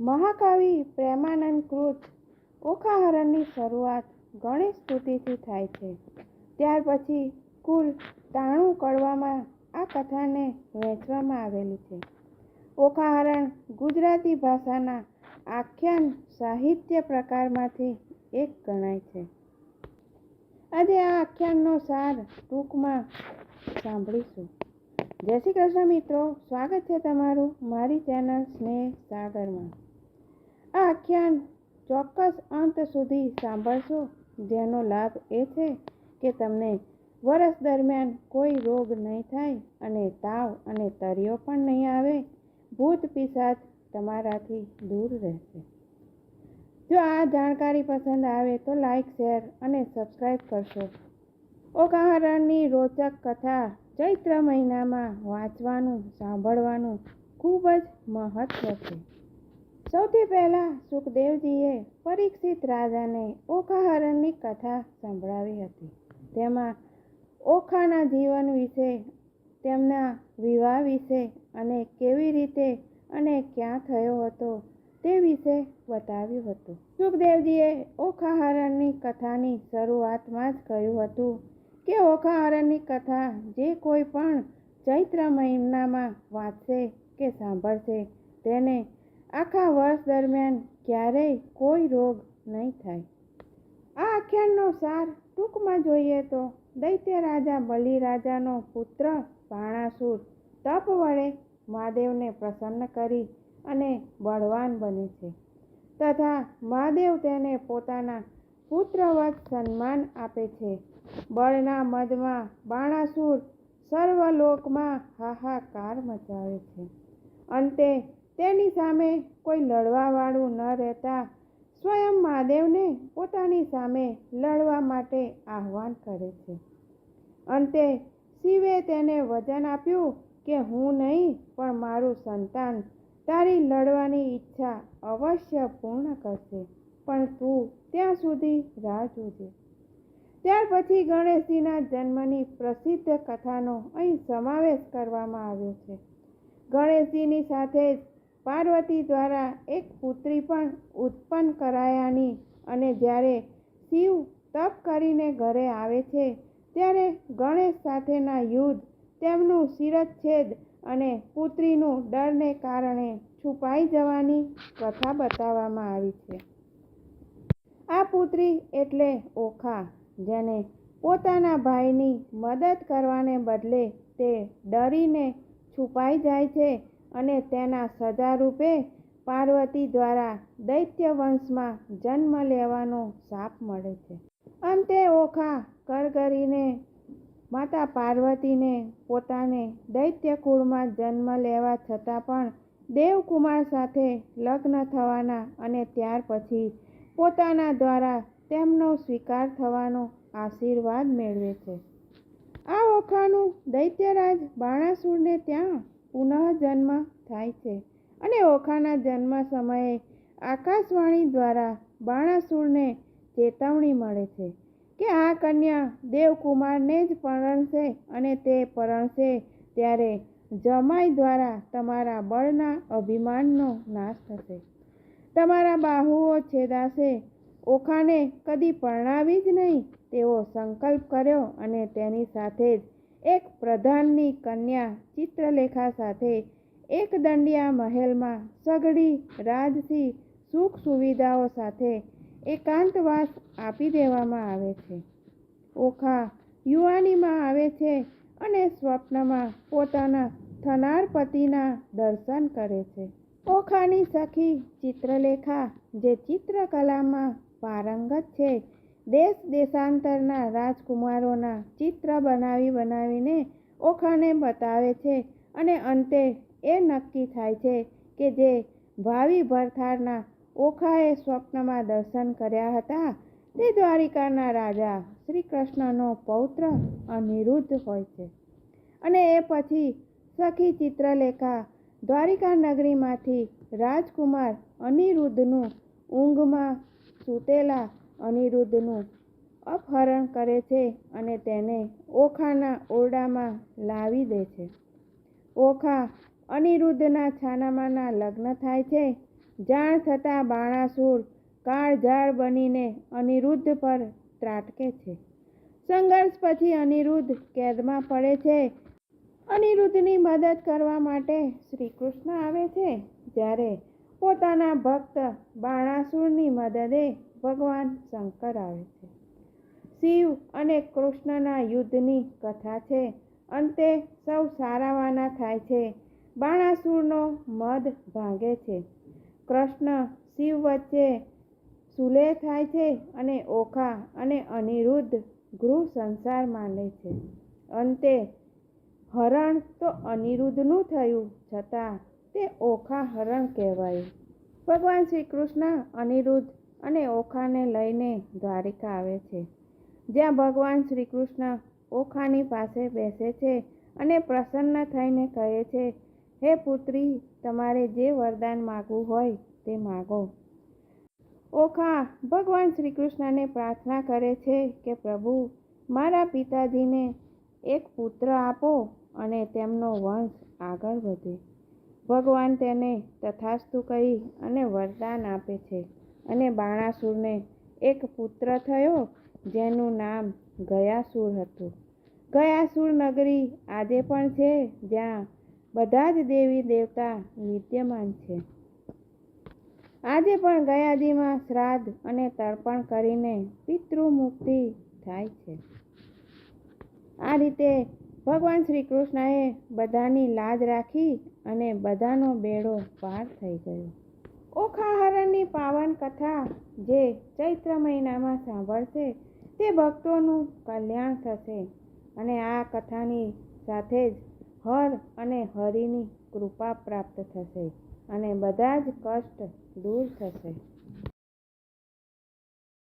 મહાકવિ પ્રેમાનંદ કૃત ઓખાહરણની શરૂઆત ગણેશ સ્તુતિથી થાય છે. ત્યાર પછી કુલ તાણું કડવામાં આ કથાને વહેંચવામાં આવેલી છે. ઓખાહરણ ગુજરાતી ભાષાના આખ્યાન સાહિત્ય પ્રકારમાંથી એક ગણાય છે. આજે આ આખ્યાનનો સાર ટૂંકમાં સાંભળીશું. જય શ્રી કૃષ્ણ મિત્રો, સ્વાગત છે તમારું મારી ચેનલ સ્નેહ સાગરમાં. આ આખ્યાન ચોક્કસ અંત સુધી સાંભળશો? જેનો લાભ એ છે કે તમને વર્ષ દરમિયાન કોઈ રોગ નહીં થાય અને તાવ અને તરિયો પણ નહીં આવે. ભૂત પિશાચ તમારાથી દૂર રહેશે. જો આ જાણકારી પસંદ આવે તો લાઈક, શેર અને સબસ્ક્રાઈબ કરશો. ઓકાહરણની રોચક કથા ચૈત્ર મહિનામાં વાંચવાનું, સાંભળવાનું ખૂબ જ મહત્વ છે. સૌથી પહેલાં સુખદેવજીએ પરીક્ષિત રાજાને ઓખાહરણની કથા સંભળાવી હતી. તેમાં ઓખાના જીવન વિશે, તેમના વિવાહ વિશે અને કેવી રીતે અને ક્યાં થયો હતો તે વિશે બતાવ્યું હતું. સુખદેવજીએ ઓખાહરણની કથાની શરૂઆતમાં જ કહ્યું હતું કે ઓખાહરણની કથા જે કોઈ પણ ચૈત્ર મહિનામાં વાંચશે કે સાંભળશે તેને આખા વર્ષ દરમિયાન ક્યારેય કોઈ રોગ નહીં થાય. આ આખ્યાનનો સાર ટૂંકમાં જોઈએ તો દૈત્ય રાજા બલિરાજાનો પુત્ર બાણાસુર તપ વડે મહાદેવને પ્રસન્ન કરી અને બળવાન બને છે. તથા મહાદેવ તેને પોતાના પુત્રવત સન્માન આપે છે. બળના મદમાં બાણાસુર સર્વલોકમાં હાહાકાર મચાવે છે. અંતે તેની સામે કોઈ લડવાવાળું ન રહેતા સ્વયં મહાદેવને પોતાની સામે લડવા માટે આહવાન કરે છે. અંતે શિવે તેને વચન આપ્યું કે હું નહીં, પણ મારું સંતાન તારી લડવાની ઈચ્છા અવશ્ય પૂર્ણ કરશે, પણ તું ત્યાં સુધી રાહ જોજે. ત્યાર પછી ગણેશજીના જન્મની પ્રસિદ્ધ કથાનો અહીં સમાવેશ કરવામાં આવ્યો છે. ગણેશજીની સાથે જ પાર્વતી દ્વારા એક પુત્રી પણ ઉત્પન્ન કરાયાની અને જ્યારે શિવ તપ કરીને ઘરે આવે છે, ત્યારે ગણેશ સાથેના યુદ્ધ, તેમનું શિરચ્છેદ અને પુત્રીનું ડરને કારણે છુપાઈ જવાની કથા બતાવવામાં આવી છે. આ પુત્રી એટલે ઓખા, જેને પોતાના ભાઈની મદદ કરવાને બદલે તે ડરીને છુપાઈ જાય છે અને તેના સજારૂપે પાર્વતી દ્વારા દૈત્ય વંશમાં જન્મ લેવાનો શાપ મળે છે. અંતે ઓખા કરગરીને, માતા પાર્વતીને પોતાને દૈત્ય કુળમાં જન્મ લેવા છતાં પણ દેવકુમાર સાથે લગ્ન થવાના અને ત્યાર પછી પોતાના દ્વારા તેમનો સ્વીકાર થવાનો આશીર્વાદ મેળવે છે. આ ઓખાનું દૈત્યરાજ બાણાસુરને ત્યાં પુનઃજન્મ થાય છે અને ઓખાના જન્મ સમયે આકાશવાણી દ્વારા બાણાસુરને ચેતવણી મળે છે કે આ કન્યા દેવકુમારને જ પરણશે અને તે પરણશે ત્યારે જમાઈ દ્વારા તમારા બળના અભિમાનનો નાશ થશે. તમારા બાહુઓ છેદાશે. ઓખાને કદી પરણાવી જ નહીં તેવો સંકલ્પ કર્યો અને તેની સાથે જ એક પ્રધાનની કન્યા ચિત્રલેખા સાથે એક દંડિયા મહેલમાં સઘળી રાજસી સુખ સુવિધાઓ સાથે એકાંતવાસ આપી દેવામાં આવે છે. ઓખા યુવાનીમાં આવે છે અને સ્વપ્નમાં પોતાના થનાર પતિના દર્શન કરે છે. ઓખાની સખી ચિત્રલેખા જે ચિત્રકલામાં પારંગત છે દેશ દેશાંતરના રાજકુમારોના ચિત્ર બનાવી બનાવીને ઓખાને બતાવે છે અને અંતે એ નક્કી થાય છે કે જે ભાવિ ભરથારના ઓખાએ સ્વપ્નમાં દર્શન કર્યા હતા, તે દ્વારિકાના રાજા શ્રી કૃષ્ણનો પૌત્ર અનિરુદ્ધ હોય છે. અને એ પછી સખી ચિત્રલેખા દ્વારિકા નગરીમાંથી રાજકુમાર અનિરુદ્ધનું ઊંઘમાં સૂતેલા અનિરુદ્ધનું અપહરણ કરે છે અને તેને ઓખાના ઓરડામાં લાવી દે છે. ઓખા અનિરુદ્ધના છાનામાના લગ્ન થાય છે. જાણ થતાં બાણાસુર કાળઝાળ બનીને અનિરુદ્ધ પર ત્રાટકે છે. સંઘર્ષ પછી અનિરુદ્ધ કેદમાં પડે છે. અનિરુદ્ધની મદદ કરવા માટે શ્રી કૃષ્ણ આવે છે. જ્યારે પોતાના ભક્ત બાણાસુરની મદદે ભગવાન શંકર આવે છે. શિવ અને કૃષ્ણના યુદ્ધની કથા છે. અંતે સૌ સારાવાના થાય છે. બાણાસુરનો મધ ભાંગે છે. કૃષ્ણ શિવ વચ્ચે સુલેહ થાય છે અને ઓખા અને અનિરુદ્ધ ગૃહ સંસાર માને છે. અંતે હરણ તો અનિરુદ્ધનું થયું, છતાં તે ઓખા હરણ કહેવાયું. ભગવાન શ્રી કૃષ્ણ, અનિરુદ્ધ અને ઓખાને લઈને દ્વારિકા આવે છે. જ્યાં ભગવાન શ્રી કૃષ્ણ ઓખાની પાસે બેસે છે અને પ્રસન્ન થઈને કહે છે, હે પુત્રી, તમારે જે વરદાન માગવું હોય તે માગો. ઓખા ભગવાન શ્રી કૃષ્ણને પ્રાર્થના કરે છે કે, પ્રભુ, મારા પિતાજીને એક પુત્ર આપો અને તેમનો વંશ આગળ વધે. ભગવાન તેને તથાસ્તુ કહી અને વરદાન આપે છે. અને બાણાસુરને એક પુત્ર થયો, જેનું નામ ગયાસુર હતું. ગયાસુર નગરી આજે પણ છે, જ્યાં બધા જ દેવી દેવતા વિદ્યમાન છે. આજે પણ ગયાજીમાં શ્રાદ્ધ અને તર્પણ કરીને પિતૃમુક્તિ થાય છે. આ રીતે ભગવાન શ્રી કૃષ્ણએ બધાની લાજ રાખી અને બધાનો બેડો પાર થઈ ગયો. ઓખાહરણની પાવન કથા જે ચૈત્ર મહિનામાં સાંભળશે, તે ભક્તોનું કલ્યાણ થશે. અને આ કથાની સાથે જ હર અને હરિની કૃપા પ્રાપ્ત થશે અને બધા જ કષ્ટ દૂર થશે.